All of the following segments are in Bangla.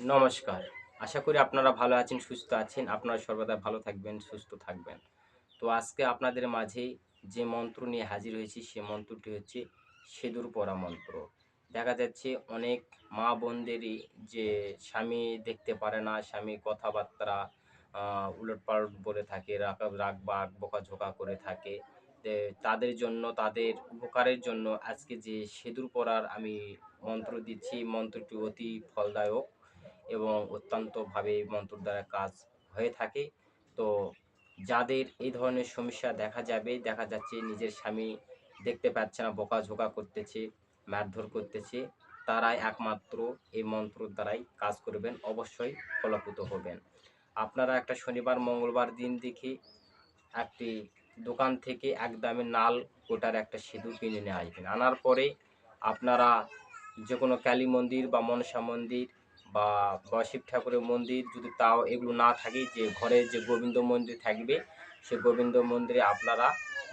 নমস্কার। আশা করি আপনারা ভালো আছেন, সুস্থ আছেন। আপনারা সর্বদা ভালো থাকবেন, সুস্থ থাকবেন। তো আজকে আপনাদের মাঝে যে মন্ত্র নিয়ে হাজির হয়েছি, সে মন্ত্রটি হচ্ছে সিঁদুর পরা মন্ত্র। দেখা যাচ্ছে অনেক মা বোনদেরই যে স্বামী দেখতে পারে না, স্বামী কথাবার্তা উলটপালট বলে থাকে, রাগ রাগ বাগ বকাঝোকা করে থাকে তাদের জন্য, তাদের উপকারের জন্য আজকে যে সিঁদুর পরার আমি মন্ত্র দিচ্ছি মন্ত্রটি অতি ফলদায়ক। এবং অত্যন্তভাবে মন্ত্র দ্বারা কাজ হয়ে থাকে। তো যাদের এই ধরনের সমস্যা দেখা যাবে, দেখা যাচ্ছে নিজের স্বামী দেখতে পাচ্ছে না, বকাঝোকা করতেছে, মারধর করতেছে, তারাই একমাত্র এই মন্ত্র দ্বারাই কাজ করবেন, অবশ্যই ফলপ্রদ হবেন। আপনারা একটা শনিবার, মঙ্গলবার দিন দেখে একটি দোকান থেকে এক দামে নাল কোটার একটা সিঁদুর কিনে নিয়ে আসবেন। আনার পরে আপনারা যে কোনো কালী মন্দির বা মনসা মন্দির বা শিব ঠাকুরের মন্দির যদি তাও এগুলো না থাকে, যে ঘরে যে গোবিন্দ মন্দির থাকবে, সে গোবিন্দ মন্দিরে আপনারা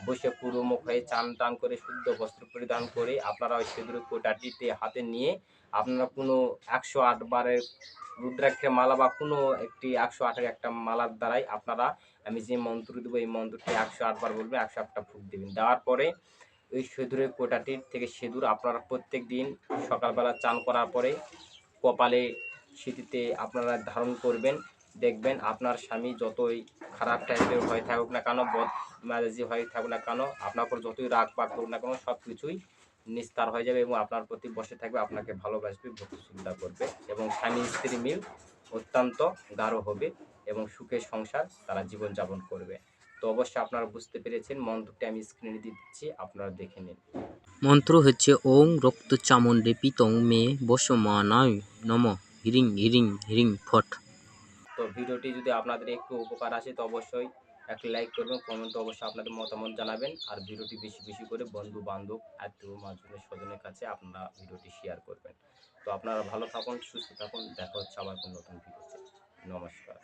বসে পুরোমুখ হয়ে চান টান করে, শুদ্ধ বস্ত্র পরিধান করে আপনারা ওই সিঁদুরের কোটাটিতে হাতে নিয়ে আপনারা কোনো একশো আট বারের রুদ্রাক্ষের মালা বা কোনো একটি একশো আটের একটা মালার দ্বারাই আপনারা, আমি যে মন্ত্র দেবো, এই মন্ত্রটি একশো আটবার বলবেন, একশো আটটা ফুক দেবেন। দেওয়ার পরে ওই সিঁদুরের কোটাটির থেকে সিঁদুর আপনারা প্রত্যেক দিন সকালবেলা চান করার পরে কপালে স্মৃতিতে আপনারা ধারণ করবেন, দেখবেন আপনার স্বামী যতই খারাপ টাইপের হয়ে থাকুক না কেন, বদ মেজাজি হয়ে থাকুক না কেন, আপনার উপর যতই রাগ পাক করুক না কেন সব কিছুই নিস্তার হয়ে যাবে এবং আপনার প্রতি বসে থাকবে, আপনাকে ভালোবাসবে, ভক্তি সুবিধা করবে এবং স্বামী স্ত্রী মিল অত্যন্ত গাঢ় হবে এবং সুখের সংসার তারা জীবনযাপন করবে। তো অবশ্যই আপনারা বুঝতে পেরেছেন মন্ত্রটি আমি স্ক্রিনে দিচ্ছি, আপনারা দেখে নিন। মন্ত্র হচ্ছে ওং রক্ত চামুণ্ডে পিতং মে বসমানায় নম। হিরিং হিরিং হিরিং, ফট। তো ভিডিওটি যদি আপনাদের একটু উপকার আসে, তো অবশ্যই একটা লাইক করবেন, কমেন্ট অবশ্যই আপনাদের মতামত জানাবেন। আর ভিডিওটি বেশি বেশি করে বন্ধু বান্ধব আত্মীয় মাঝজনের স্বজনের কাছে আপনারা ভিডিওটি শেয়ার করবেন। তো আপনারা ভালো থাকুন, সুস্থ থাকুন, দেখা হচ্ছে আবার কোনো নতুন ভিডিওতে। নমস্কার।